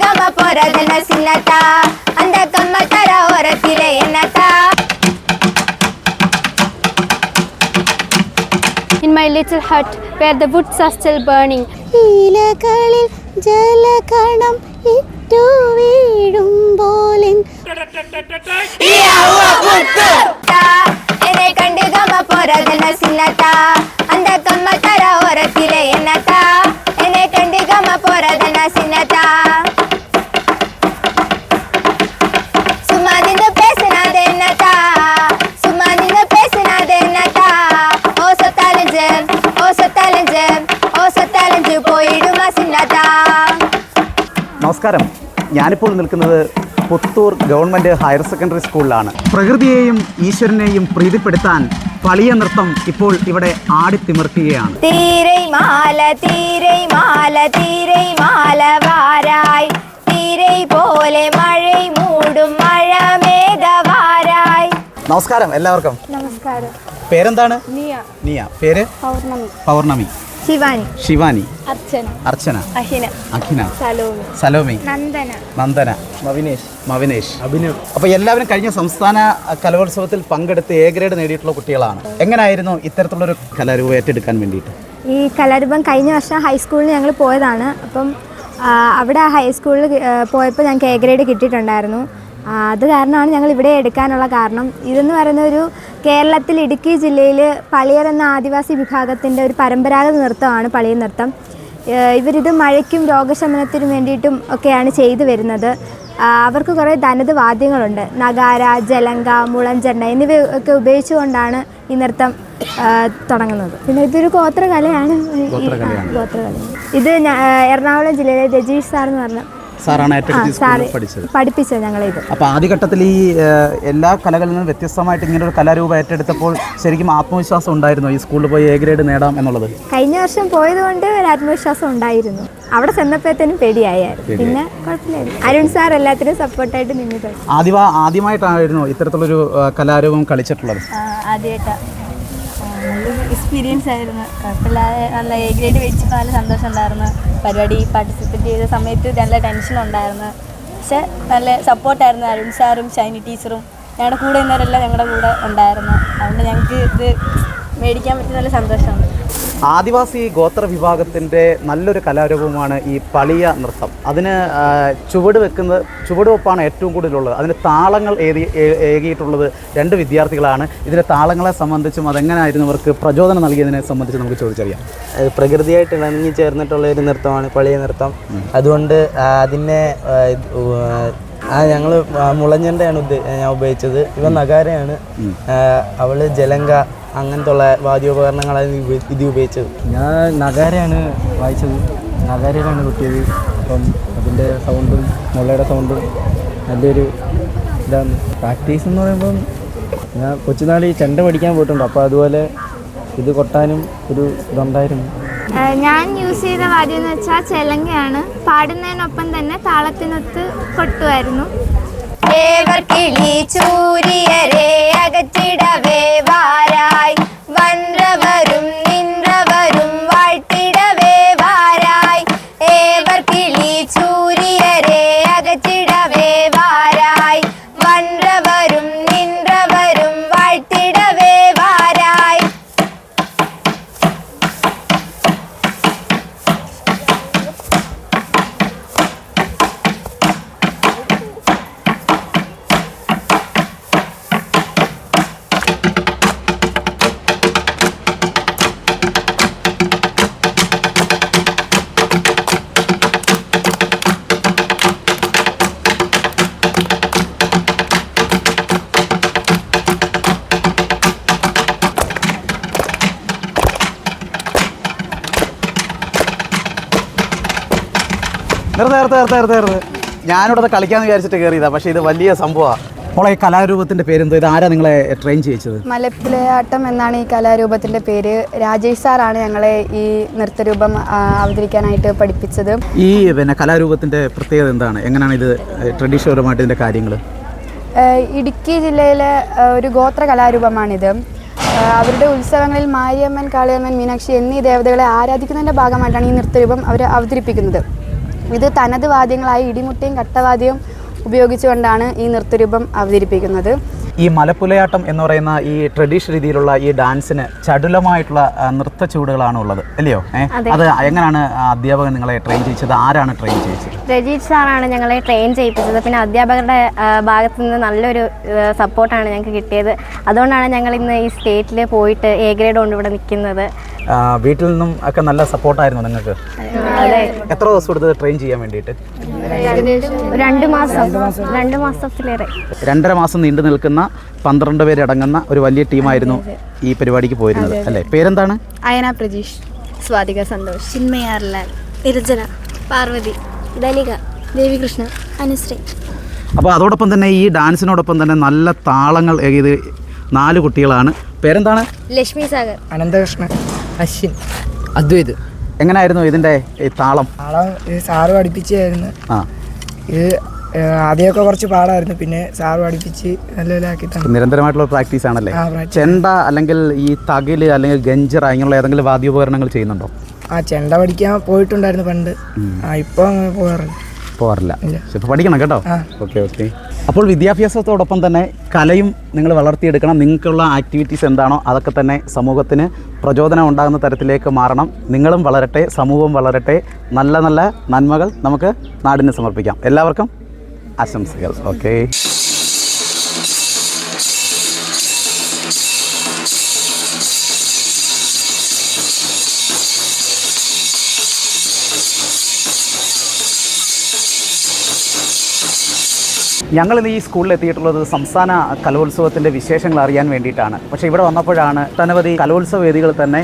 ಗಮ ಪೊರದನ ಸಿನ್ನತ ಅಂದ ಕಮ್ಮ ತರ ಹೊರತಿರೆ ಎನ್ನತ in my little hut where the woods are still burning. ഇലകളിൽ ജലകണം ഇറ്റു വീഴുമ്പോൾ എന്നെ കണ്ട് ഗമ പൊരതന സിന്നത ಅಂದ ಕಮ್ಮ ഞാനിപ്പോൾ നിൽക്കുന്നത് പുത്തൂർ ഗവൺമെന്റ് ഹയർ സെക്കൻഡറി സ്കൂളിലാണ്. പ്രകൃതിയെയും ഈശ്വരനെയും പ്രീതിപ്പെടുത്താൻ പളിയ നൃത്തം ഇപ്പോൾ ഇവിടെ ആടിത്തിമിർക്കുകയാണ് തീരൈമാല തീരൈമാല തീരൈമാല തീരെ വാരായി. തീരെ പോലെ മഴ മൂടും മഴ മേഘവാരായി. നമസ്കാരം എല്ലാവർക്കും. നമസ്കാരം. പേരെന്താണ്? നിയ. നിയ. പേര്? പൗർണമി. പൗർണമി. ശിവാനി. ശിവാനി. Archana. അർച്ചന. Ahina. Akhina Salome. Salomi. Nandana. Nandana. മവിനേഷ്. മവിനേഷ്. Abhinav. അപ്പോൾ എല്ലാവരും കഴിഞ്ഞ സംസ്ഥാന കലോത്സവത്തിൽ പങ്കെടുത്ത് എ ഗ്രേഡ് നേടിയിട്ടുള്ള കുട്ടികളാണ്. എങ്ങനെയായിരുന്നു ഇത്തരത്തിലുള്ളൊരു കലാരൂപം ഏറ്റെടുക്കാൻ വേണ്ടിയിട്ട്? ഈ കലാരൂപം കഴിഞ്ഞ വർഷം ഹൈസ്കൂളിൽ ഞങ്ങൾ പോയതാണ്. അപ്പം അവിടെ ഹൈസ്കൂളിൽ പോയപ്പോൾ ഞങ്ങൾക്ക് എ ഗ്രേഡ് കിട്ടിയിട്ടുണ്ടായിരുന്നു. അത് കാരണമാണ് ഞങ്ങൾ ഇവിടെ എടുക്കാനുള്ള കാരണം. ഇതെന്ന് പറയുന്ന ഒരു കേരളത്തിൽ ഇടുക്കി ജില്ലയിൽ പളിയർ എന്ന ആദിവാസി വിഭാഗത്തിന്റെ ഒരു പരമ്പരാഗത നൃത്തമാണ് പളിയർ നൃത്തം. ഇവരിത് മഴയ്ക്കും രോഗശമനത്തിനും വേണ്ടിയിട്ടും ഒക്കെയാണ് ചെയ്തു വരുന്നത്. അവർക്ക് കുറേ തനത് വാദ്യങ്ങളുണ്ട്. നഗാര ജലങ്ക മുളഞ്ചെണ്ണ എന്നിവയൊക്കെ ഉപയോഗിച്ചുകൊണ്ടാണ് ഈ നൃത്തം തുടങ്ങുന്നത്. പിന്നെ ഇതൊരു ഗോത്രകലയാണ്. ഗോത്രകല ഇത് എറണാകുളം ജില്ലയിലെ രജീഷ് സാർ എന്ന് പറഞ്ഞ സാറാണ് പഠിച്ചത്. പഠിപ്പിച്ചത് ഞങ്ങളിത്. അപ്പോൾ ആദ്യഘട്ടത്തിൽ ഈ എല്ലാ കലകളിൽ നിന്നും വ്യത്യസ്തമായിട്ട് ഇങ്ങനെ ഒരു കലാരൂപം ഏറ്റെടുത്തപ്പോൾ ശരിക്കും ആത്മവിശ്വാസം ഉണ്ടായിരുന്നു? ഈ സ്കൂളിൽ പോയി എ ഗ്രേഡ് നേടാം എന്നുള്ളത്? കഴിഞ്ഞ വർഷം പോയതുകൊണ്ട് ഒരു ആത്മവിശ്വാസം ഉണ്ടായിരുന്നു. അവിടെ ചെന്നപ്പോഴത്തേനും പേടിയായിരുന്നു പിന്നെ കുഴപ്പമില്ലായിരുന്നു. അരുൺ സാർ എല്ലാത്തിനും സപ്പോർട്ടായിട്ട് നിന്നിട്ടുണ്ട് ആദ്യ ആദ്യമായിട്ടായിരുന്നു ഇത്തരത്തിലൊരു കലാരൂപം കളിച്ചിട്ടുള്ളത്. ആദ്യമായിട്ടാണ് നല്ല എക്സ്പീരിയൻസ് ആയിരുന്നു. കുഴപ്പമില്ലാതെ നല്ല എ ഗ്രേഡ് മേടിച്ചപ്പോൾ നല്ല സന്തോഷം ഉണ്ടായിരുന്നു. പരിപാടി പാർട്ടിസിപ്പേറ്റ് ചെയ്ത സമയത്ത് നല്ല ടെൻഷൻ ഉണ്ടായിരുന്നു. പക്ഷെ നല്ല സപ്പോർട്ടായിരുന്നു അരുൺ സാറും ഷൈനി ടീച്ചറും. ഞങ്ങളുടെ കൂടെ നിന്നവരെല്ലാം ഞങ്ങളുടെ കൂടെ ഉണ്ടായിരുന്നു. അതുകൊണ്ട് ഞങ്ങൾക്ക് ഇത് മേടിക്കാൻ പറ്റിയ നല്ല സന്തോഷമുണ്ട്. ആദിവാസി ഗോത്ര വിഭാഗത്തിന്റെ നല്ലൊരു കലാരൂപമാണ് ഈ പളിയ നൃത്തം. അതിന് ചുവട് വെക്കുന്ന ചുവട് വെപ്പാണ് ഏറ്റവും കൂടുതലുള്ളത്. അതിന് താളങ്ങൾ ഏതി ഏകിയിട്ടുള്ളത് രണ്ട് വിദ്യാർത്ഥികളാണ്. ഇതിന്റെ താളങ്ങളെ സംബന്ധിച്ചും അതെങ്ങനെയായിരുന്നു അവർക്ക് പ്രചോദനം നൽകിയതിനെ സംബന്ധിച്ച് നമുക്ക് ചോദിച്ചറിയാം. പ്രകൃതിയായിട്ട് ഇണങ്ങി ചേർന്നിട്ടുള്ള ഒരു നൃത്തമാണ് പളിയ നൃത്തം. അതുകൊണ്ട് അതിനെ ആ, ഞങ്ങൾ മുളഞ്ഞന്റെയാണ് ഉദ്ദേ ഞാൻ ഉപയോഗിച്ചത്. ഇവ നഗാരയാണ്. അവൾ അവൾ ജലങ്ക അങ്ങനത്തെ വാദ്യോപകരണങ്ങളായിരുന്നു വാദ്യോപകരണങ്ങളാണ് ഇത് ഉപയോഗിച്ചത്? ഞാൻ നഗാരയാണ് വായിച്ചത്. നഗാരയിലാണ് കിട്ടിയത്. അപ്പം അതിന്റെ സൗണ്ടും മുള്ളയുടെ സൗണ്ടും നല്ലൊരു ഇതാണ്. പ്രാക്ടീസ് എന്ന് പറയുമ്പം ഞാൻ കൊച്ചുനാളിൽ ചെണ്ട പഠിക്കാൻ പോയിട്ടുണ്ട്. അപ്പോൾ അതുപോലെ ഇത് കൊട്ടാനും ഒരു ഇതുണ്ടായിരുന്നു. ഞാൻ യൂസ് ചെയ്ത വാദ്യം എന്ന് വെച്ചാൽ ചെലങ്കയാണ്. പാടുന്നതിനൊപ്പം തന്നെ താളത്തിനൊത്ത് കൊട്ടുമായിരുന്നു. ൂരിയരേ കിളി അകറ്റിടവേ വാരായി. വന്നവരും നിന്നവരും ഞാനിവിടെ കളിക്കാൻ വിചാരിച്ചിട്ട് കയറിയതാ പക്ഷേ ഇത് വലിയ സംഭവമാണ് മോളെ ഈ കലാരൂപത്തിന്റെ പേരെന്തോ? ഇത് ആരാ നിങ്ങളെ ട്രെയിൻ ചെയ്യിച്ചത്? മലപ്പിലയാട്ടം എന്നാണ് ഈ കലാരൂപത്തിന്റെ പേര്. രാജേഷ് സാറാണ് ഞങ്ങളെ ഈ നൃത്തരൂപം അവതരിക്കാനായിട്ട് പഠിപ്പിച്ചത്. ഈ പിന്നെ കലാരൂപത്തിന്റെ പ്രത്യേകത എന്താണ്? എങ്ങനെയാണ് ഇത് ട്രഡീഷണൽപരമായിട്ട് ഇതിന്റെ കാര്യങ്ങൾ? ഇടുക്കി ജില്ലയിലെ ഒരു ഗോത്ര കലാരൂപമാണിത്. അവരുടെ ഉത്സവങ്ങളിൽ മാരിയമ്മൻ കാളിയമ്മൻ മീനാക്ഷി എന്നീ ദേവതകളെ ആരാധിക്കുന്നതിന്റെ ഭാഗമായിട്ടാണ് ഈ നൃത്തരൂപം അവർ അവതരിപ്പിക്കുന്നത്. ഇത് തനത് വാദ്യങ്ങളായ ഇടിമുട്ടയും കട്ടവാദ്യവും ഉപയോഗിച്ചുകൊണ്ടാണ് ഈ നൃത്തരൂപം അവതരിപ്പിക്കുന്നത്. ഈ മലപ്പുലയാട്ടം എന്ന് പറയുന്ന ഈ ട്രഡീഷണൽ രീതിയിലുള്ള ഈ ഡാൻസിന് ചടുലമായിട്ടുള്ള നൃത്ത ചുവടുകളാണ് ഉള്ളത് അല്ലയോ? അത്. എങ്ങനെയാണ് അധ്യാപകൻ നിങ്ങളെ ട്രെയിൻ ചെയ്യിച്ചത്? ആരാണ് ട്രെയിൻ ചെയ്യിച്ചത്? രജീഷ് സാറാണ് ഞങ്ങളെ ട്രെയിൻ ചെയ്യിപ്പിച്ചത്. പിന്നെ അധ്യാപകരുടെ ഭാഗത്തു നിന്ന് നല്ലൊരു സപ്പോർട്ടാണ് ഞങ്ങൾക്ക് കിട്ടിയത്. അതുകൊണ്ടാണ് ഞങ്ങൾ ഇന്ന് ഈ സ്റ്റേറ്റിൽ പോയിട്ട് എ ഗ്രേഡ് കൊണ്ട് ഇവിടെ നിൽക്കുന്നത്. വീട്ടിൽ നിന്നും ഒക്കെ നല്ല സപ്പോർട്ടായിരുന്നു നിങ്ങൾക്ക്? എത്ര ദിവസം എടുത്തത് ട്രെയിൻ ചെയ്യാൻ വേണ്ടിയിട്ട്? രണ്ട് മാസം. രണ്ട് മാസത്തിലേറെ. രണ്ടര മാസം നീണ്ടു നിൽക്കുന്ന പന്ത്രണ്ട് പേരടങ്ങുന്ന ഒരു വലിയ ടീമായിരുന്നു ഈ പരിപാടിക്ക് പോയിരുന്നത് അല്ലേ? പേരെന്താണ്? അയന പ്രജീഷ് സ്വാതിക സന്തോഷ് ചിന്മയാർലാൽ നിരഞ്ജന പാർവതി ധനിക ദേവികൃഷ്ണ അനുശ്രീ. അപ്പോൾ അതോടൊപ്പം തന്നെ ഈ ഡാൻസിനോടൊപ്പം തന്നെ നല്ല താളങ്ങൾ ഇത് നാല് കുട്ടികളാണ്. പേരെന്താണ്? ലക്ഷ്മി സാഗർ. അനന്തകൃഷ്ണൻ അശ്വിൻ അദ്വൈത്. എങ്ങനെയായിരുന്നു ഇതിന്റെ ഈ താളം? താളം ഇത് സാറ് പഠിപ്പിച്ചായിരുന്നു ആ. ഇത് ആദ്യമൊക്കെ കുറച്ച് പാടായിരുന്നു. പിന്നെ സാർ പഠിപ്പിച്ച് നല്ല ലെവലാക്കി നിരന്തരമായിട്ടുള്ള പ്രാക്ടീസ് ആണല്ലേ? ചെണ്ട അല്ലെങ്കിൽ ഈ തകിൽ അല്ലെങ്കിൽ ഗഞ്ചറ ഇങ്ങനെയുള്ള ഏതെങ്കിലും വാദ്യോപകരണങ്ങൾ ചെയ്യുന്നുണ്ടോ? ആ ചെണ്ട പഠിക്കാൻ പോയിട്ടുണ്ടായിരുന്നു പണ്ട്. ആ ഇപ്പോൾ അങ്ങനെ പോകാറില്ല. ഇപ്പോൾ പഠിക്കണം കേട്ടോ. Okay okay. അപ്പോൾ വിദ്യാഭ്യാസത്തോടൊപ്പം തന്നെ കലയും നിങ്ങൾ വളർത്തിയെടുക്കണം. നിങ്ങൾക്കുള്ള ആക്ടിവിറ്റീസ് എന്താണോ അതൊക്കെ തന്നെ സമൂഹത്തിന് പ്രചോദനം ഉണ്ടാകുന്ന തരത്തിലേക്ക് മാറണം. നിങ്ങളും വളരട്ടെ സമൂഹവും വളരട്ടെ. നല്ല നല്ല നന്മകൾ നമുക്ക് നാടിന് സമർപ്പിക്കാം. എല്ലാവർക്കും ആശംസകൾ ഓക്കെ ഞങ്ങൾ ഈ സ്കൂളിൽ എത്തിയിട്ടുള്ളത് സംസ്ഥാന കലോത്സവത്തിന്റെ വിശേഷങ്ങൾ അറിയാൻ വേണ്ടിയിട്ടാണ്. പക്ഷേ ഇവിടെ വന്നപ്പോഴാണ് ഒട്ടനവധി കലോത്സവ വേദികൾ തന്നെ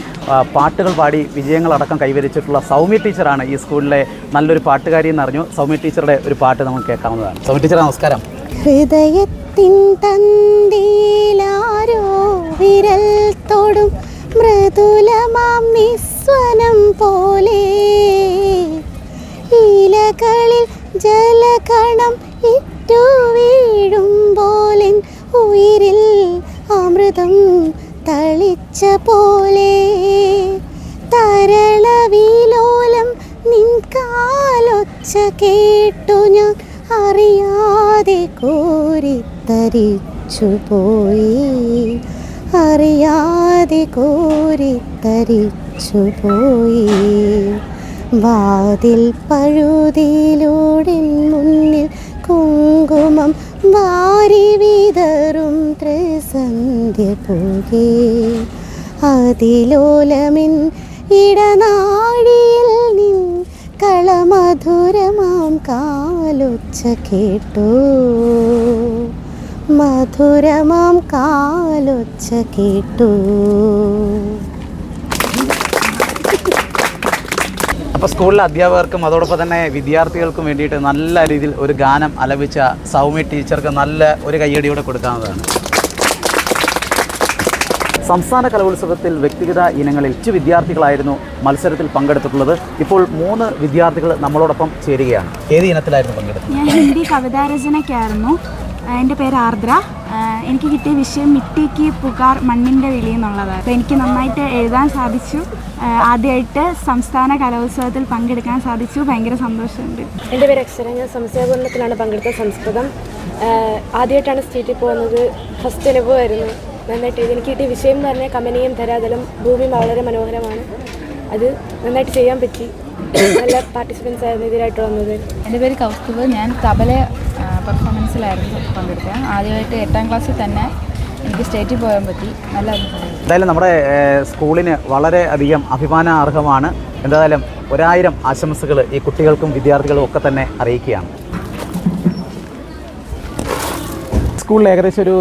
പാട്ടുകൾ പാടി വിജയങ്ങളടക്കം കൈവരിച്ചിട്ടുള്ള സൗമ്യ ടീച്ചറാണ് ഈ സ്കൂളിലെ നല്ലൊരു പാട്ടുകാരി എന്നറിഞ്ഞു. സൗമ്യ ടീച്ചറുടെ ഒരു പാട്ട് നമുക്ക് കേൾക്കാവുന്നതാണ്. സൗമ്യ ടീച്ചർ നമസ്കാരം. ഹൃദയത്തിൻ തന്തിയിലാരോ വിരൽ തൊടും മൃദുലമാം പോലെ. ഇലകളിൽ ജലകണം ഇറ്റു പോലെ ഉയിരിൽ അമൃതം തളിച്ച പോലെ. തരളവിലോലം നിൻ കാലൊച്ച കേട്ടു ഞാൻ അറിയാതെ കോരിത്തരിച്ചു പോയി. അറിയാതെ കോരിത്തരിച്ചു പോയി. വാതിൽ പഴുതിയിലൂടെ മുന്നിൽ കുങ്കുമം വാരി വിതറും ത്രിസന്ധ്യ പോകേ. അതിലോലമിൻ ഇടനാഴിയിൽ നിൻ കളമധുരമാം കാലൊച്ച കേട്ടു. മധുരമാം കാലൊച്ച കേട്ടു. അപ്പോൾ സ്കൂളിലെ അധ്യാപകർക്കും അതോടൊപ്പം തന്നെ വിദ്യാർത്ഥികൾക്കും വേണ്ടിയിട്ട് നല്ല രീതിയിൽ ഒരു ഗാനം അലപിച്ച സൗമ്യ ടീച്ചർക്ക് നല്ല ഒരു കയ്യടിയോടെ കൊടുക്കാവുന്നതാണ്. സംസ്ഥാന കലോത്സവത്തിൽ വ്യക്തിഗത ഇനങ്ങളിൽ അഞ്ച് വിദ്യാർത്ഥികളായിരുന്നു മത്സരത്തിൽ പങ്കെടുത്തിട്ടുള്ളത്. ഇപ്പോൾ മൂന്ന് വിദ്യാർത്ഥികൾ നമ്മളോടൊപ്പം ചേരുകയാണ്. ഏത് ഇനത്തിലായിരുന്നു പങ്കെടുത്തത്? ഞാൻ ഹിന്ദി കവിതാരചനയ്ക്കായിരുന്നു. എന്റെ പേര് ആർദ്ര. എനിക്ക് കിട്ടിയ വിഷയം മിട്ടിക്ക് പുകാർ മണ്ണിന്റെ വിളി എന്നുള്ളതാണ്. അപ്പോൾ എനിക്ക് നന്നായിട്ട് എഴുതാൻ സാധിച്ചു. ആദ്യമായിട്ട് സംസ്ഥാന കലോത്സവത്തിൽ പങ്കെടുക്കാൻ സാധിച്ചു. ഭയങ്കര സന്തോഷമുണ്ട്. എന്റെ പേര് അക്ഷര. ഞാൻ സംസ്ഥാനത്തിലാണ് പങ്കെടുത്ത സംസ്കൃതം. ആദ്യമായിട്ടാണ് സ്റ്റേറ്റിൽ പോകുന്നത്. ഫസ്റ്റ് അനുഭവമായിരുന്നു. നന്നായിട്ട് എനിക്ക് കിട്ടിയ വിഷയം എന്ന് പറഞ്ഞാൽ കമനീയം ധരാതലം ഭൂമിയും വളരെ മനോഹരമാണ്. അത് നന്നായിട്ട് ചെയ്യാൻ പറ്റി. നല്ല പാർട്ടിസിപ്പൻസ് ആയിരുന്നു ഇതിലായിട്ട് വന്നത്. എന്റെ പേര് കൗസ്തുവ് ഞാൻ തബല പെർഫോമൻസിലായിരുന്നു പങ്കെടുത്തത്. ആദ്യമായിട്ട് എട്ടാം ക്ലാസ്സിൽ തന്നെ എനിക്ക് സ്റ്റേറ്റിൽ പോകാൻ പറ്റി. നല്ല എന്തായാലും നമ്മുടെ സ്കൂളിന് വളരെ അധികം അഭിമാനാർഹമാണ്. എന്തായാലും ഒരായിരം ആശംസകൾ ഈ കുട്ടികൾക്കും വിദ്യാർത്ഥികളും ഒക്കെ തന്നെ അറിയിക്കുകയാണ്. സ്കൂളിൽ ഏകദേശം ഒരു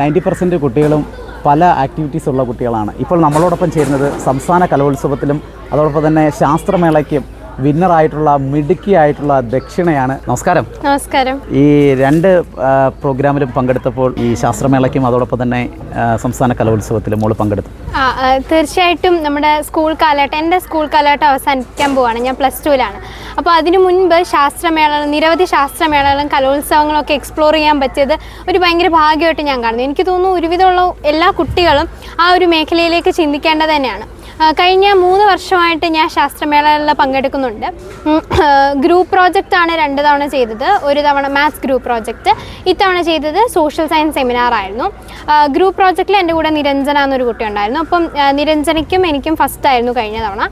നയന്റി പെർസെന്റ് കുട്ടികളും പല ആക്ടിവിറ്റീസ് ഉള്ള കുട്ടികളാണ്. ഇപ്പോൾ നമ്മളോടൊപ്പം ചേരുന്നത് സംസ്ഥാന കലോത്സവത്തിലും അതോടൊപ്പം തന്നെ ശാസ്ത്രമേളയ്ക്കും വിന്നറായിട്ടുള്ള മിടുക്കിയായിട്ടുള്ള ദക്ഷിണയാണ്. നമസ്കാരം. നമസ്കാരം. ഈ രണ്ട് പ്രോഗ്രാമിലും പങ്കെടുത്തപ്പോൾ ഈ ശാസ്ത്രമേളയ്ക്കും അതോടൊപ്പം തന്നെ സംസ്ഥാന കലോത്സവത്തിലും മോൾ പങ്കെടുത്തു. തീർച്ചയായിട്ടും നമ്മുടെ സ്കൂൾ കാലഘട്ടം എന്റെ സ്കൂൾ കാലഘട്ടം അവസാനിക്കാൻ പോവാണ്. ഞാൻ പ്ലസ് ടുവിലാണ്. അപ്പോൾ അതിനു മുൻപ് ശാസ്ത്രമേള നിരവധി ശാസ്ത്രമേളകളും കലോത്സവങ്ങളും ഒക്കെ എക്സ്പ്ലോർ ചെയ്യാൻ പറ്റിയത് ഒരു ഭയങ്കര ഭാഗ്യമായിട്ട് ഞാൻ കാണുന്നു. എനിക്ക് തോന്നുന്നു ഒരുവിധമുള്ള എല്ലാ കുട്ടികളും ആ ഒരു മേഖലയിലേക്ക് ചിന്തിക്കേണ്ടത് തന്നെയാണ്. കഴിഞ്ഞ മൂന്ന് വർഷമായിട്ട് ഞാൻ ശാസ്ത്രമേളകളിൽ പങ്കെടുക്കുന്നുണ്ട്. ഗ്രൂപ്പ് പ്രോജക്റ്റാണ് രണ്ട് തവണ ചെയ്തത്. ഒരു തവണ മാത്സ് ഗ്രൂപ്പ് പ്രോജക്റ്റ്. ഇത്തവണ ചെയ്തത് സോഷ്യൽ സയൻസ് സെമിനാറായിരുന്നു ഗ്രൂപ്പ് പ്രോജക്റ്റിൽ എന്റെ കൂടെ നിരഞ്ജന എന്നൊരു കുട്ടി ഉണ്ടായിരുന്നു. അപ്പം നിരഞ്ജനയ്ക്കും എനിക്കും ഫസ്റ്റ് ആയിരുന്നു കഴിഞ്ഞ തവണ.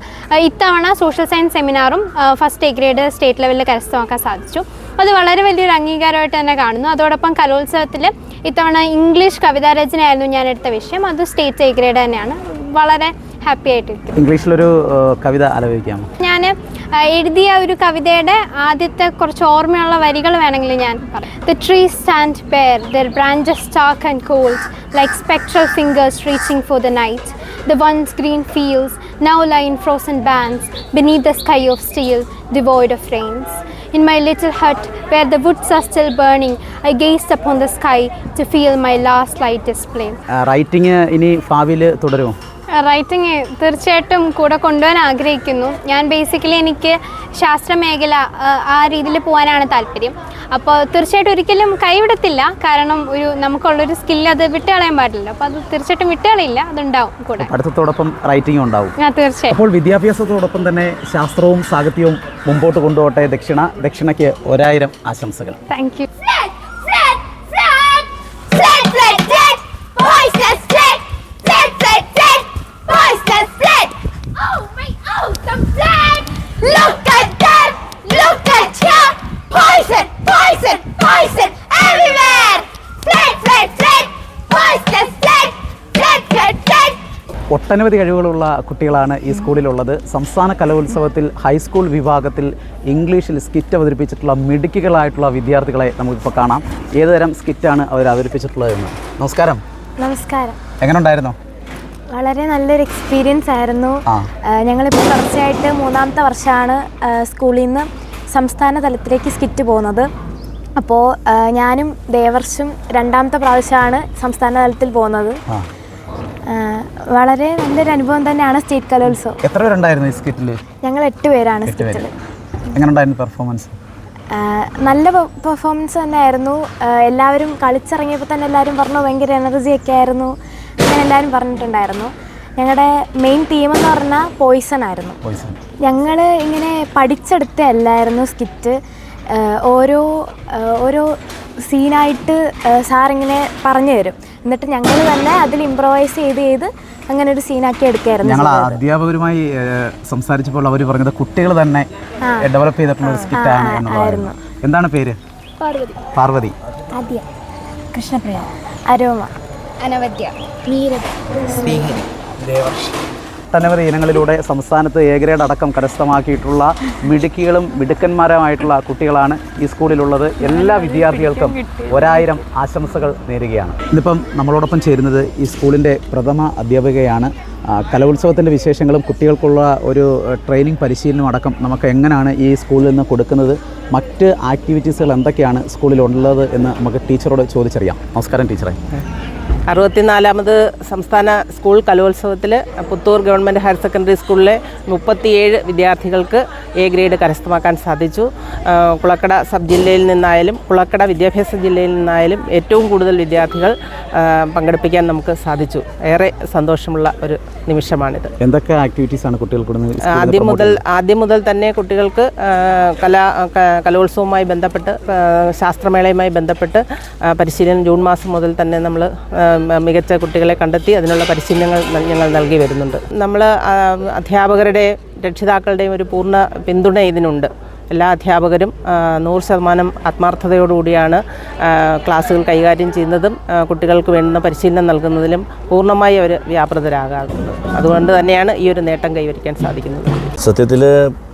ഇത്തവണ സോഷ്യൽ സയൻസ് സെമിനാറും ഫസ്റ്റ് എ ഗ്രേഡ് സ്റ്റേറ്റ് ലെവലിൽ കരസ്ഥമാക്കാൻ സാധിച്ചു. അത് വളരെ വലിയൊരു അംഗീകാരമായിട്ട് തന്നെ കാണുന്നു. അതോടൊപ്പം കലോത്സവത്തിൽ ഇത്തവണ ഇംഗ്ലീഷ് കവിതാരചനയായിരുന്നു ഞാൻ എടുത്ത വിഷയം. അത് സ്റ്റേറ്റ് എ ഗ്രേഡ് തന്നെയാണ്. വളരെ ഹാപ്പി ആയിട്ടിരിക്കും. ഇംഗ്ലീഷിലൊരു കവിത ആലോചിക്കാമോ? ഞാൻ എഴുതിയ ഒരു കവിതയുടെ ആദ്യത്തെ കുറച്ച് ഓർമ്മയുള്ള വരികൾ വേണമെങ്കിൽ ഞാൻ പറയാം. The tree stand bare their branches stark and cold like spectral fingers reaching for the night the once green fields now lie frozen bands beneath the sky of steel devoid of rains in my little hut where the woods are still burning i gazed upon the sky to feel my last light display. Writing ഇനി ഭാവിയിൽ തുടരുമോ? Writing തീർച്ചയായിട്ടും കൂടെ കൊണ്ടുപോകാൻ ആഗ്രഹിക്കുന്നു. ഞാൻ basically എനിക്ക് ശാസ്ത്ര മേഖല ആ, രീതിയിൽ പോകാനാണ് താല്പര്യം. അപ്പോൾ തീർച്ചയായിട്ടും ഒരിക്കലും കൈവിടത്തില്ല. കാരണം ഒരു നമുക്കുള്ളൊരു സ്കില്ല് അത് വിട്ടുകളയാൻ പാടില്ല അപ്പോൾ അത് തീർച്ചയായിട്ടും വിട്ടുകളയില്ല. അതുണ്ടാവും കൂടെ. പഠിത്തത്തോടൊപ്പം റൈറ്റിംഗ് ഉണ്ടാവും. ആ തീർച്ചയായും. അപ്പോൾ വിദ്യാഭ്യാസത്തോടൊപ്പം തന്നെ ശാസ്ത്രവും സാഹിത്യവും മുമ്പോട്ട് കൊണ്ടുപോട്ടെ ദക്ഷിണ ദക്ഷിണയ്ക്ക് ഒരായിരം ആശംസകൾ. താങ്ക് ഒട്ടനവധി കഴിവുകളുള്ള കുട്ടികളാണ് ഈ സ്കൂളിലുള്ളത്. സംസ്ഥാന കലോത്സവത്തിൽ ഹൈസ്കൂൾ വിഭാഗത്തിൽ ഇംഗ്ലീഷിൽ സ്കിറ്റ് അവതരിപ്പിച്ചിട്ടുള്ള മിടുക്കികളായിട്ടുള്ള വിദ്യാർത്ഥികളെ നമുക്കിപ്പോൾ കാണാം. ഏതുതരം സ്കിറ്റാണ് അവർ അവതരിപ്പിച്ചിട്ടുള്ളതെന്ന്? നമസ്കാരം. നമസ്കാരം. എങ്ങനെ ഉണ്ടായിരുന്നു വളരെ നല്ലൊരു എക്സ്പീരിയൻസ് ആയിരുന്നു. ഞങ്ങളിപ്പോൾ തുടർച്ചയായിട്ട് മൂന്നാമത്തെ വർഷമാണ് സ്കൂളിൽ നിന്ന് സംസ്ഥാന തലത്തിലേക്ക് സ്കിറ്റ് പോകുന്നത്. അപ്പോൾ ഞാനും ദേവർഷും രണ്ടാമത്തെ പ്രാവശ്യമാണ് സംസ്ഥാന തലത്തിൽ പോകുന്നത്. വളരെ നല്ലൊരു അനുഭവം തന്നെയാണ് സ്റ്റേറ്റ് കലോത്സവം. എത്ര പേരുണ്ടായിരുന്നു ഈ സ്കിറ്റിൽ ഞങ്ങൾ എട്ട് പേരാണ് സ്കിറ്റിൽ. സ്കിറ്റിൽ പെർഫോമൻസ് നല്ല പെർഫോമൻസ് തന്നെയായിരുന്നു. ആയിരുന്നു എല്ലാവരും കളിച്ചിറങ്ങിയപ്പോൾ തന്നെ എല്ലാവരും പറഞ്ഞു ഭയങ്കര എനർജി ഒക്കെ ആയിരുന്നു. അങ്ങനെ എല്ലാവരും പറഞ്ഞിട്ടുണ്ടായിരുന്നു. ഞങ്ങളുടെ മെയിൻ തീം എന്ന് പറഞ്ഞാൽ പോയിസൺ ആയിരുന്നു. ഞങ്ങൾ ഇങ്ങനെ പഠിച്ചെടുത്തല്ലായിരുന്നു സ്കിറ്റ്. ഓരോ ഓരോ സീനായിട്ട് സാറിങ്ങനെ പറഞ്ഞു തരും. എന്നിട്ട് ഞങ്ങൾ തന്നെ അതിൽ ഇമ്പ്രവൈസ് ചെയ്ത് ചെയ്ത് അങ്ങനെ ഒരു സീനാക്കി എടുക്കുകയായിരുന്നു ഞങ്ങൾ. അധ്യാപകരുമായി സംസാരിച്ചപ്പോൾ അവർ പറഞ്ഞത് കുട്ടികൾ തന്നെ ഡെവലപ്പ് ചെയ്തിട്ടുള്ള ഒരു സ്കിറ്റാണ് എന്നുള്ളതായിരുന്നു എന്താണ് പേര്? പാർവതി. പാർവതി. ആദ്യ. കൃഷ്ണപ്രിയ. അരോമ. അനവദ്യ നീരജ്. ഒട്ടനവധി ഇനങ്ങളിലൂടെ സംസ്ഥാനത്ത് എ ഗ്രേഡ് അടക്കം കരസ്ഥമാക്കിയിട്ടുള്ള മിടുക്കികളും മിടുക്കന്മാരുമായിട്ടുള്ള കുട്ടികളാണ് ഈ സ്കൂളിലുള്ളത്. എല്ലാ വിദ്യാർത്ഥികൾക്കും ഒരായിരം ആശംസകൾ നേരുകയാണ്. ഇന്നിപ്പം നമ്മളോടൊപ്പം ചേരുന്നത് ഈ സ്കൂളിന്റെ പ്രഥമ അധ്യാപികയാണ്. കലോത്സവത്തിന്റെ വിശേഷങ്ങളും കുട്ടികൾക്കുള്ള ഒരു ട്രെയിനിങ് പരിശീലനം അടക്കം നമുക്ക് എങ്ങനെയാണ് ഈ സ്കൂളിൽ നിന്ന് കൊടുക്കുന്നത്? മറ്റ് ആക്ടിവിറ്റീസുകൾ എന്തൊക്കെയാണ് സ്കൂളിൽ ഉള്ളത് എന്ന് നമുക്ക് ടീച്ചറോട് ചോദിച്ചറിയാം. നമസ്കാരം ടീച്ചറെ. അറുപത്തിനാലാമത് സംസ്ഥാന സ്കൂൾ കലോത്സവത്തിൽ പുത്തൂർ ഗവൺമെന്റ് ഹയർ സെക്കൻഡറി സ്കൂളിലെ മുപ്പത്തിയേഴ് വിദ്യാർത്ഥികൾക്ക് എ ഗ്രേഡ് കരസ്ഥമാക്കാൻ സാധിച്ചു. കുളക്കട സബ് ജില്ലയിൽ നിന്നായാലും കുളക്കട വിദ്യാഭ്യാസ ജില്ലയിൽ നിന്നായാലും ഏറ്റവും കൂടുതൽ വിദ്യാർത്ഥികൾ പങ്കെടുപ്പിക്കാൻ നമുക്ക് സാധിച്ചു. ഏറെ സന്തോഷമുള്ള ഒരു നിമിഷമാണിത്. എന്തൊക്കെ ആക്ടിവിറ്റീസാണ് കുട്ടികൾക്ക് ഇവിടുന്ന് സ്കൂളിൽ ആദ്യം മുതൽ ആദ്യം മുതൽ തന്നെ കുട്ടികൾക്ക് കലാ കലോത്സവവുമായി ബന്ധപ്പെട്ട് ശാസ്ത്രമേളയുമായി ബന്ധപ്പെട്ട് പരിശീലനം ജൂൺ മാസം മുതൽ തന്നെ നമ്മൾ മികച്ച കുട്ടികളെ കണ്ടെത്തി അതിനുള്ള പരിശീലനങ്ങൾ ഞങ്ങൾ നൽകി വരുന്നുണ്ട്. നമ്മൾ അധ്യാപകരുടെ രക്ഷിതാക്കളുടെയും ഒരു പൂർണ പിന്തുണ ഇതിനുണ്ട്. എല്ലാ അധ്യാപകരും നൂറ് ശതമാനം ആത്മാർത്ഥതയോടുകൂടിയാണ് ക്ലാസ്സുകൾ കൈകാര്യം ചെയ്യുന്നതും കുട്ടികൾക്ക് വേണ്ടുന്ന പരിശീലനം നൽകുന്നതിലും പൂർണമായി അവർ വ്യാപൃതരാകാറുണ്ട്. അതുകൊണ്ട് തന്നെയാണ് ഈ ഒരു നേട്ടം കൈവരിക്കാൻ സാധിക്കുന്നത്. സത്യത്തിൽ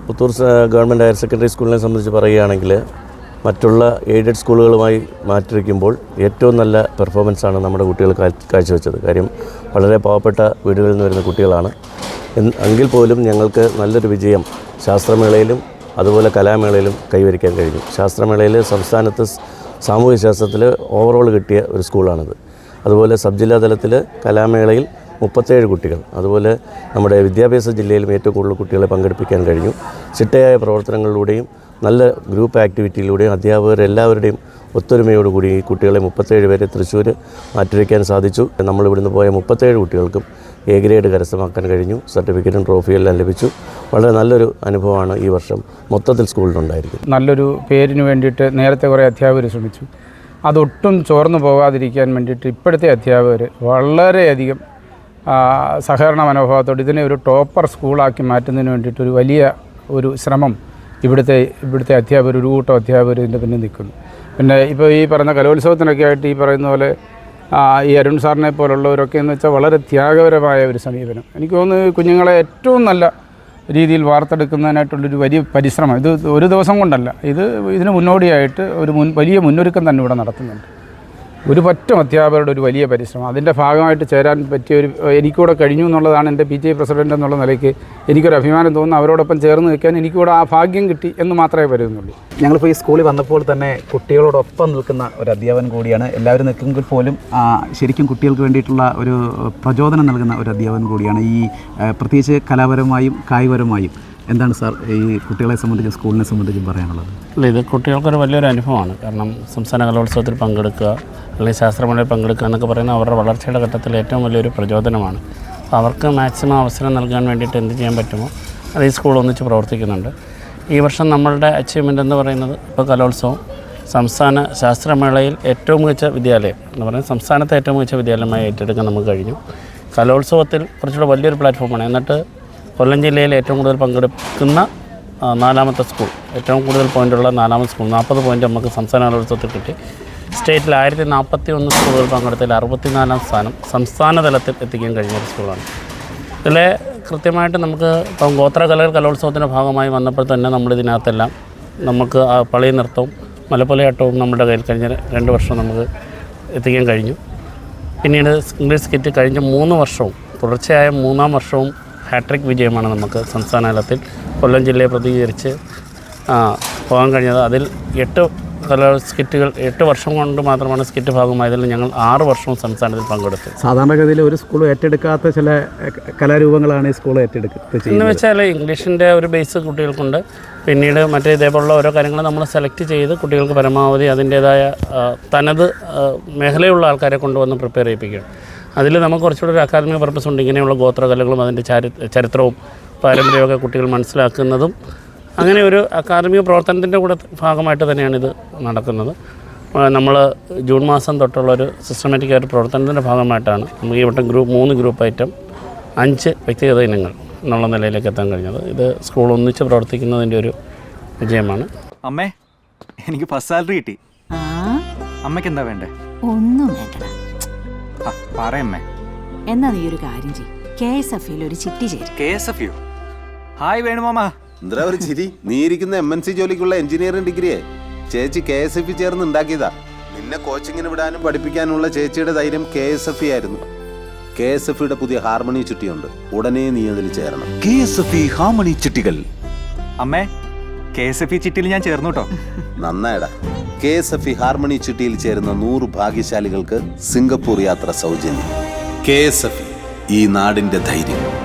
പുത്തൂർ ഗവൺമെന്റ് ഹയർ സെക്കൻഡറി സ്കൂളിനെ സംബന്ധിച്ച് പറയുകയാണെങ്കിൽ മറ്റുള്ള എയ്ഡഡ് സ്കൂളുകളുമായി മാറ്റിവെക്കുമ്പോൾ ഏറ്റവും നല്ല പെർഫോമൻസാണ് നമ്മുടെ കുട്ടികൾ കാഴ്ച- കാഴ്ചവെച്ചത്. കാര്യം വളരെ പാവപ്പെട്ട വീടുകളിൽ നിന്ന് വരുന്ന കുട്ടികളാണ്. എങ്കിൽ പോലും ഞങ്ങൾക്ക് നല്ലൊരു വിജയം ശാസ്ത്രമേളയിലും അതുപോലെ കലാമേളയിലും കൈവരിക്കാൻ കഴിഞ്ഞു. ശാസ്ത്രമേളയിൽ സംസ്ഥാനത്ത് സാമൂഹ്യശാസ്ത്രത്തിൽ സാമൂഹ്യ ശാസ്ത്രത്തിൽ ഓവറോൾ കിട്ടിയ ഒരു സ്കൂളാണിത്. അതുപോലെ സബ് ജില്ലാ തലത്തിൽ കലാമേളയിൽ മുപ്പത്തേഴ് കുട്ടികൾ. അതുപോലെ നമ്മുടെ വിദ്യാഭ്യാസ ജില്ലയിലും ഏറ്റവും കൂടുതൽ കുട്ടികളെ പങ്കെടുപ്പിക്കാൻ കഴിഞ്ഞു. ചിട്ടയായ പ്രവർത്തനങ്ങളിലൂടെയും നല്ല ഗ്രൂപ്പ് ആക്ടിവിറ്റിയിലൂടെയും അധ്യാപകർ എല്ലാവരുടെയും ഒത്തൊരുമയോടുകൂടി ഈ കുട്ടികളെ മുപ്പത്തേഴ് പേരെ തൃശ്ശൂർ മാറ്റിവെക്കാൻ സാധിച്ചു. നമ്മൾ ഇവിടുന്ന് പോയ മുപ്പത്തേഴ് കുട്ടികൾക്കും എ ഗ്രേഡ് കരസ്ഥമാക്കാൻ കഴിഞ്ഞു. സർട്ടിഫിക്കറ്റും ട്രോഫിയും എല്ലാം ലഭിച്ചു. വളരെ നല്ലൊരു അനുഭവമാണ് ഈ വർഷം മൊത്തത്തിൽ സ്കൂളിലുണ്ടായിരിക്കുന്നത്. നല്ലൊരു പേരിന് വേണ്ടിയിട്ട് നേരത്തെ കുറേ അധ്യാപകർ ശ്രമിച്ചു. അതൊട്ടും ചോർന്നു പോകാതിരിക്കാൻ വേണ്ടിയിട്ട് ഇപ്പോഴത്തെ അധ്യാപകർ വളരെയധികം സഹകരണ മനോഭാവത്തോട് ഇതിനെ ഒരു ടോപ്പർ സ്കൂളാക്കി മാറ്റുന്നതിന് വേണ്ടിയിട്ട് ഒരു വലിയ ഒരു ശ്രമം ഇവിടുത്തെ ഇവിടുത്തെ അധ്യാപകർ ഒരു കൂട്ടം അധ്യാപകർ ഇതിന്റെ പിന്നിൽ നിൽക്കുന്നു. പിന്നെ ഇപ്പോൾ ഈ പറയുന്ന കലോത്സവത്തിനൊക്കെ ആയിട്ട് ഈ പറയുന്ന പോലെ ഈ അരുൺ സാറിനെ പോലുള്ളവരൊക്കെ എന്ന് വെച്ചാൽ വളരെ ത്യാഗപരമായ ഒരു സമീപനം. എനിക്ക് തോന്നുന്നു കുഞ്ഞുങ്ങളെ ഏറ്റവും നല്ല രീതിയിൽ വാർത്തെടുക്കുന്നതിനായിട്ടുള്ളൊരു വലിയ പരിശ്രമം. ഇത് ഒരു ദിവസം കൊണ്ടല്ല ഇത് ഇതിന് മുന്നോടിയായിട്ട് ഒരു മുൻ വലിയ മുന്നൊരുക്കം തന്നെ ഇവിടെ നടത്തുന്നുണ്ട്. ഒരു പറ്റം അധ്യാപകരുടെ ഒരു വലിയ പരിശ്രമം. അതിന്റെ ഭാഗമായിട്ട് ചേരാൻ പറ്റിയ ഒരു എനിക്കൂടെ കഴിഞ്ഞു എന്നുള്ളതാണ് എന്റെ പി ടി ഐ പ്രസിഡന്റ് എന്നുള്ള നിലയ്ക്ക് എനിക്കൊരു അഭിമാനം തോന്നുന്നു. അവരോടൊപ്പം ചേർന്ന് നിൽക്കാൻ എനിക്കൂടെ ആ ഭാഗ്യം കിട്ടി എന്ന് മാത്രമേ പറയുന്നുള്ളൂ ഞങ്ങളിപ്പോൾ ഈ സ്കൂളിൽ വന്നപ്പോൾ തന്നെ കുട്ടികളോടൊപ്പം നിൽക്കുന്ന ഒരു അധ്യാപകൻ കൂടിയാണ്. എല്ലാവരും നിൽക്കുമെങ്കിൽ പോലും ശരിക്കും കുട്ടികൾക്ക് വേണ്ടിയിട്ടുള്ള ഒരു പ്രചോദനം നൽകുന്ന ഒരു അധ്യാപകൻ കൂടിയാണ് ഈ പ്രത്യേകിച്ച് കലാപരമായും കായികപരമായും. എന്താണ് സാർ ഈ കുട്ടികളെ സംബന്ധിച്ച് സ്കൂളിനെ സംബന്ധിച്ച് പറയാനുള്ളത്? അല്ല ഇത് കുട്ടികൾക്കൊരു വലിയൊരു അനുഭവമാണ്. കാരണം സംസ്ഥാന കലോത്സവത്തിൽ പങ്കെടുക്കുക അല്ലെങ്കിൽ ശാസ്ത്രമേളയിൽ പങ്കെടുക്കുക എന്നൊക്കെ പറയുന്നത് അവരുടെ വളർച്ചയുടെ ഘട്ടത്തിൽ ഏറ്റവും വലിയൊരു പ്രചോദനമാണ്. അവർക്ക് മാക്സിമം അവസരം നൽകാൻ വേണ്ടിയിട്ട് എന്ത് ചെയ്യാൻ പറ്റുമോ അത് ഈ സ്കൂൾ ഒന്നിച്ച് പ്രവർത്തിക്കുന്നുണ്ട്. ഈ വർഷം നമ്മളുടെ അച്ചീവ്മെന്റ് എന്ന് പറയുന്നത് ഇപ്പോൾ കലോത്സവം. സംസ്ഥാന ശാസ്ത്രമേളയിൽ ഏറ്റവും മികച്ച വിദ്യാലയം എന്ന് പറയുന്നത് സംസ്ഥാനത്തെ ഏറ്റവും മികച്ച വിദ്യാലയമായി ഏറ്റെടുക്കാൻ നമുക്ക് കഴിഞ്ഞു. കലോത്സവത്തിൽ കുറച്ചുകൂടെ വലിയൊരു പ്ലാറ്റ്ഫോമാണ് എന്നിട്ട് കൊല്ലം ജില്ലയിൽ ഏറ്റവും കൂടുതൽ പങ്കെടുക്കുന്ന നാലാമത്തെ സ്കൂൾ. ഏറ്റവും കൂടുതൽ പോയിന്റുള്ള നാലാമത്തെ സ്കൂൾ. നാൽപ്പത് പോയിന്റ് നമുക്ക് സംസ്ഥാന കലോത്സവത്തിൽ കിട്ടി. സ്റ്റേറ്റിൽ ആയിരത്തി നാൽപ്പത്തി ഒന്ന് സ്കൂളുകൾ പങ്കെടുത്തതിൽ അറുപത്തിനാലാം സ്ഥാനം സംസ്ഥാന തലത്തിൽ എത്തിക്കാൻ കഴിഞ്ഞ ഒരു സ്കൂളാണ്. ഇതിലെ കൃത്യമായിട്ട് നമുക്ക് ഇപ്പം ഗോത്രകലകൾ കലോത്സവത്തിന്റെ ഭാഗമായി വന്നപ്പോൾ തന്നെ നമ്മളിതിനകത്തെല്ലാം നമുക്ക് ആ പളി നൃത്തവും മലപ്പൊലയാട്ടവും നമ്മുടെ കയ്യിൽ കഴിഞ്ഞ രണ്ട് വർഷം നമുക്ക് എത്തിക്കാൻ കഴിഞ്ഞു. പിന്നീട് ഇംഗ്ലീഷ് കിറ്റ് കഴിഞ്ഞ മൂന്ന് വർഷവും തുടർച്ചയായ മൂന്നാം വർഷവും ഹാട്രിക് വിജയമാണ് നമുക്ക് സംസ്ഥാന തലത്തിൽ. കൊല്ലം ജില്ലയെ പ്രതികരിച്ച് പോകാൻ കഴിഞ്ഞത്. അതിൽ എട്ട് കലാ സ്കിറ്റുകൾ എട്ട് വർഷം കൊണ്ട് മാത്രമാണ് സ്കിറ്റ് ഭാഗമായതിൽ ഞങ്ങൾ ആറ് വർഷവും സംസ്ഥാനത്തിൽ പങ്കെടുത്തു. സാധാരണഗതിയിൽ ഒരു സ്കൂൾ ഏറ്റെടുക്കാത്ത ചില കലാരൂപങ്ങളാണ് ഈ സ്കൂൾ ഏറ്റെടുക്കുന്നത് എന്ന് വെച്ചാൽ ഇംഗ്ലീഷിന്റെ ഒരു ബേസ് കുട്ടികൾക്കുണ്ട്. പിന്നീട് മറ്റേ ഇതേപോലുള്ള ഓരോ കാര്യങ്ങൾ നമ്മൾ സെലക്ട് ചെയ്ത് കുട്ടികൾക്ക് പരമാവധി അതിന്റേതായ തനത് മേഖലയുള്ള ആൾക്കാരെ കൊണ്ടുവന്ന് പ്രിപ്പയർ ചെയ്യിപ്പിക്കുകയാണ്. അതിൽ നമുക്ക് കുറച്ചുകൂടി ഒരു അക്കാദമിക പർപ്പസ് ഉണ്ട്. ഇങ്ങനെയുള്ള ഗോത്രകലകളും അതിന്റെ ചരി ചരിത്രവും പാരമ്പര്യമൊക്കെ കുട്ടികൾ മനസ്സിലാക്കുന്നതും അങ്ങനെ ഒരു അക്കാദമിക പ്രവർത്തനത്തിന്റെ കൂടെ ഭാഗമായിട്ട് തന്നെയാണ് ഇത് നടക്കുന്നത്. നമ്മൾ ജൂൺ മാസം തൊട്ടുള്ള ഒരു സിസ്റ്റമാറ്റിക് ആയിട്ട് പ്രവർത്തനത്തിന്റെ ഭാഗമായിട്ടാണ് നമുക്ക് ഈ വട്ടം ഗ്രൂപ്പ് മൂന്ന് ഗ്രൂപ്പ് ഐറ്റം അഞ്ച് വ്യക്തിഗത ഇനങ്ങൾ എന്നുള്ള നിലയിലേക്ക് എത്താൻ കഴിഞ്ഞത്. ഇത് സ്കൂൾ ഒന്നിച്ച് പ്രവർത്തിക്കുന്നതിന്റെ ഒരു വിജയമാണ്. അമ്മേ എനിക്ക് ഫസ്റ്റ് സാലറി കിട്ടി. അമ്മയ്ക്ക് എന്താ വേണ്ടേ? ഒന്നും വേണ്ടടാ ആ പറയമ്മേ. എന്നാ നീ ഒരു കാര്യം ചെയ് കെ എസ് എഫ് ഒരു ചിട്ടി ചേരും. കെ എസ് എഫ് യു. ഹായ് വേണുമാമ. എന്താ ഒരു ചിരി? നീ ഇരിക്കുന്ന എം എൻ സി ജോലിക്കുള്ള എഞ്ചിനീയറിംഗ് ഡിഗ്രിയെ. ചേച്ചി കെ എസ് എഫ് ചേർന്ന് ഉണ്ടാക്കിയതാ. നിന്നെ കോച്ചിങ്ങിന് വിടാനും പഠിപ്പിക്കാനുള്ള ചേച്ചിയുടെ ധൈര്യം കെ എസ് എഫ് ആയിരുന്നു. കെ എസ് എഫ് പുതിയ ഹാർമണി ചുട്ടിയുണ്ട്. ഉടനെ നീ അതിൽ ചേരണം. കെ എസ് എഫ് ഹാർമണി ചുട്ടികൾ ചിട്ടികൾ. അമ്മേ ഇ ചിട്ടിയിൽ ഞാൻ ചേർന്നു നന്നായടാ. കെ എസ് എഫ് ഹാർമണി ചിട്ടിയിൽ ചേരുന്ന നൂറ് ഭാഗ്യശാലികൾക്ക് സിംഗപ്പൂർ യാത്ര സൗജന്യം. കെ എസ് എഫ് ഈ നാടിന്റെ ധൈര്യം.